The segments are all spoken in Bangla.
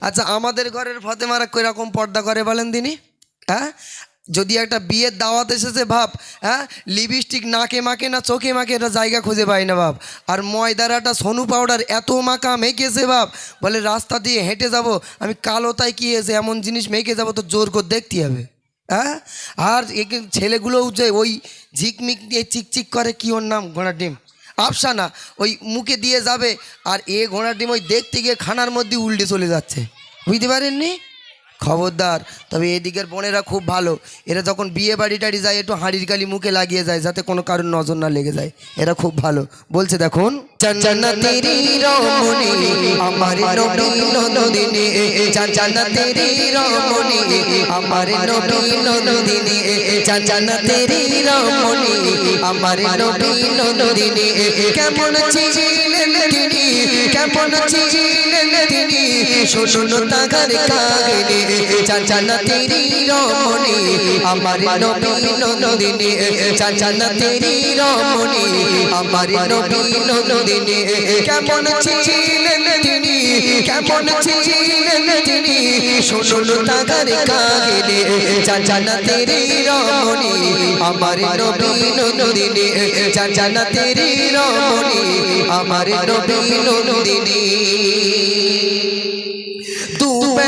আচ্ছা আমাদের ঘরের ফতেমারা কীরকম পর্দা করে বলেন তিনি হ্যাঁ? যদি একটা বিয়ের দাওয়াত এসেছে ভাব হ্যাঁ? লিপস্টিক নাকে মাকে না চোখে মাকে এটা জায়গা খুঁজে পায় না ভাব। আর ময়দারাটা সোনু পাউডার এত মাখা মেখেছে ভাব, বলে রাস্তা দিয়ে হেঁটে যাব, আমি কালো তাই কি এসে এমন জিনিস মেখে যাব তো জোর করে দেখতে হবে। হ্যাঁ? আর ছেলেগুলোও যে ওই ঝিকমিক দিয়ে চিকচিক করে, কি ওর নাম? ঘোড়ার ডিম। আফসানা ওই মুখে দিয়ে যাবে আর এ ঘোড়ার ডিম ওই দেখতে গিয়ে খানার মধ্যে উল্টে চলে যাচ্ছে। বুঝতে পারেননি? খবরদার। তবে এদিকের বোনেরা খুব ভালো। এরা যখন বিয়ে বাড়ি টাড়ি যায়, একটু হাঁড়ির কালি মুখে লাগিয়ে যায়, যাতে কোনো কারোর নজর না লেগে যায়। এরা খুব ভালো। বলছে, দেখুন কেমন ছিলেন শোষণ তাগার কাগনে জান্নাতেরি রমণী, আমার নবী নন্দিনী। জান্নাতেরি রমণী, আমার নবী নন্দিনী। কেমন ছিলেন তিনি, কেমন ছিলেন তিনি? শোষণ তাগার কাগনে নন্দিনী। জান্নাতেরি রমণী, আমার নবী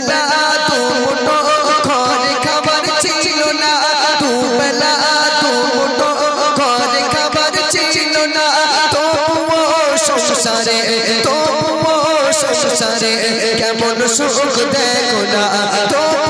দুবেলা দুটো ঘরে খাবার ছিল না। দুবেলা দুটো ঘরে খাবার ছিল না। তবুও সংসারে তবুও সংসারে কেমন সুখ দেখো না। তবুও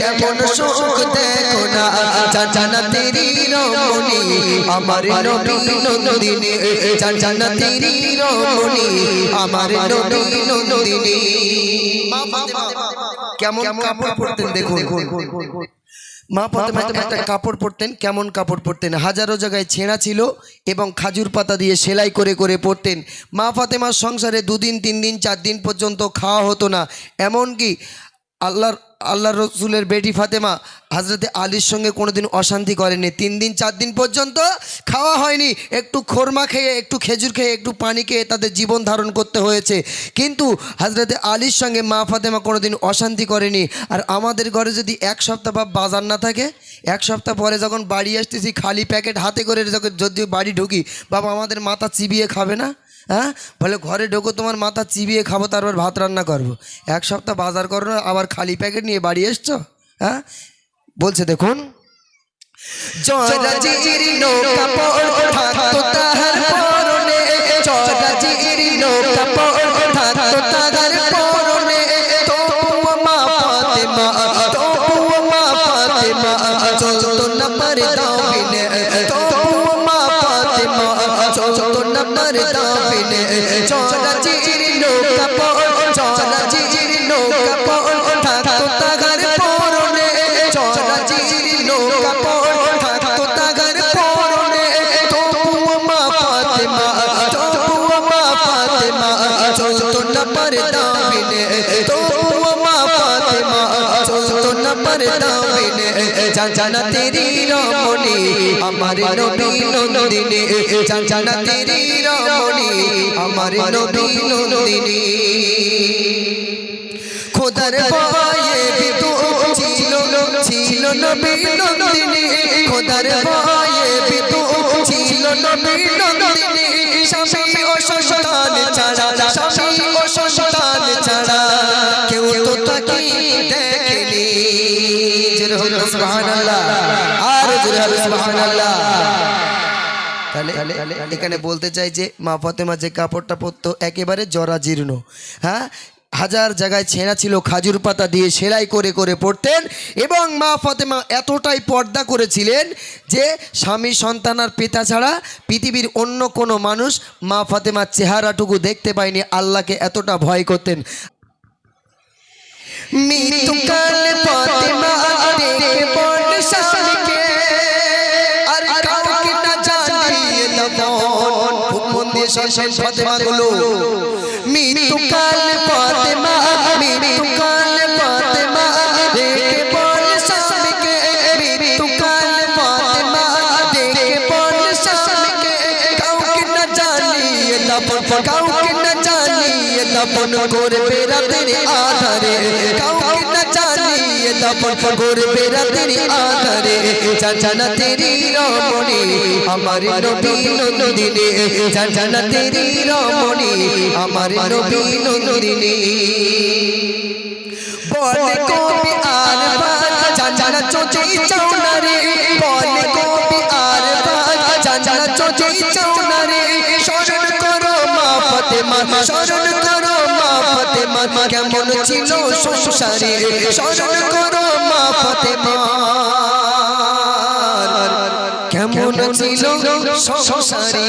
কেমন দেখো না? তেরি আমার নবী নন্দিনী। তেরি আমার নবী নন্দিনী। কেমন কাপড় পরতেন দেখুন। মা ফাতেমা, একটা কাপড় পরতেন, কেমন কাপড় পরতেন? হাজারো জায়গায় ছেঁড়া ছিল এবং খাজুর পাতা দিয়ে সেলাই করে করে পরতেন। মা ফাতেমার সংসারে দুদিন তিন দিন চার দিন পর্যন্ত খাওয়া হতো না। এমনকি আল্লাহর আল্লাহ রসুলের বেটি ফাতেমা হাজরতে আলীর সঙ্গে কোনোদিন অশান্তি করেনি তিন দিন, চার দিন পর্যন্ত খাওয়া হয়নি। একটু খোরমা খেয়ে, একটু খেজুর খেয়ে, একটু পানি খেয়ে তাদের জীবন ধারণ করতে হয়েছে। কিন্তু হাজরতে আলীর সঙ্গে মা ফাতেমা কোনোদিন অশান্তি করেনি। আর আমাদের ঘরে যদি এক সপ্তাহ বা বাজার না থাকে, এক সপ্তাহ পরে যখন বাড়ি আসতেছি, খালি প্যাকেট হাতে করে যখন যদি বাড়ি ঢুকি, বাবা আমাদের মাথা চিবিয়ে খাবে না? হ্যাঁ? বলে ঘরে ঢোকো, তোমার মাথা চিবিয়ে খাব, তারপর ভাত রান্না করব। এক সপ্তাহ বাজার করো আবার খালি প্যাকেট নিয়ে বাড়ি এসছো? হ্যাঁ? বলছে, দেখুন চলতো মা ফাতেমা নম্বর দাবিনে পারে চিরি লোক নৌকা জানা তেরি রমণী, আমার নবী নন্দিনী। জানা তেরি রমণী, আমার নবী নন্দিনী। খোদার ভয়ে বিতু ছিল ছিল নবী নন্দিনী। খোদার ভয়ে বিতু ছিল নবী নন্দিনী। স্বামী ও সন্তান ছাড়া স্বামী তাহলে এখানে বলতে চাই যে মা ফাতেমা যে কাপড়টা পরতো একেবারে জরাজীর্ণ হ্যাঁ? হাজার জায়গায় ছেঁড়া ছিল, খাজুর পাতা দিয়ে সেলাই করে করে পড়তেন এবং মা ফাতেমা এতটাই পর্দা করেছিলেন যে স্বামী, সন্তান আর পিতা ছাড়া পৃথিবীর অন্য কোনো মানুষ মা ফাতেমার চেহারাটুকু দেখতে পায়নি, আল্লাহকে এতটা ভয় করতেন। মৃত্যুকাল শুনবেন ফাতেমা গুলো মৃত্যুকাল ফাতেমা মৃত্যুকাল ফাতেমা, দেখে বল স্বামীকে মৃত্যুকাল ফাতেমা, দেখে বল স্বামীকে। কাউকে না জানিয়ে দমন কাউকে না জানিয়ে দমন করবে রাতের আধারে। কাউকে না জানিয়ে দমন করবে রাতের আধারে। চাচানা তেরি রমণী, আমার নবী নন্দিনী। চাচানা তেরি রমণী, আমার নবী নন্দিনী। সংসারে স্মরণ করো মা ফাতেমা। কেমন ছিল সংসারে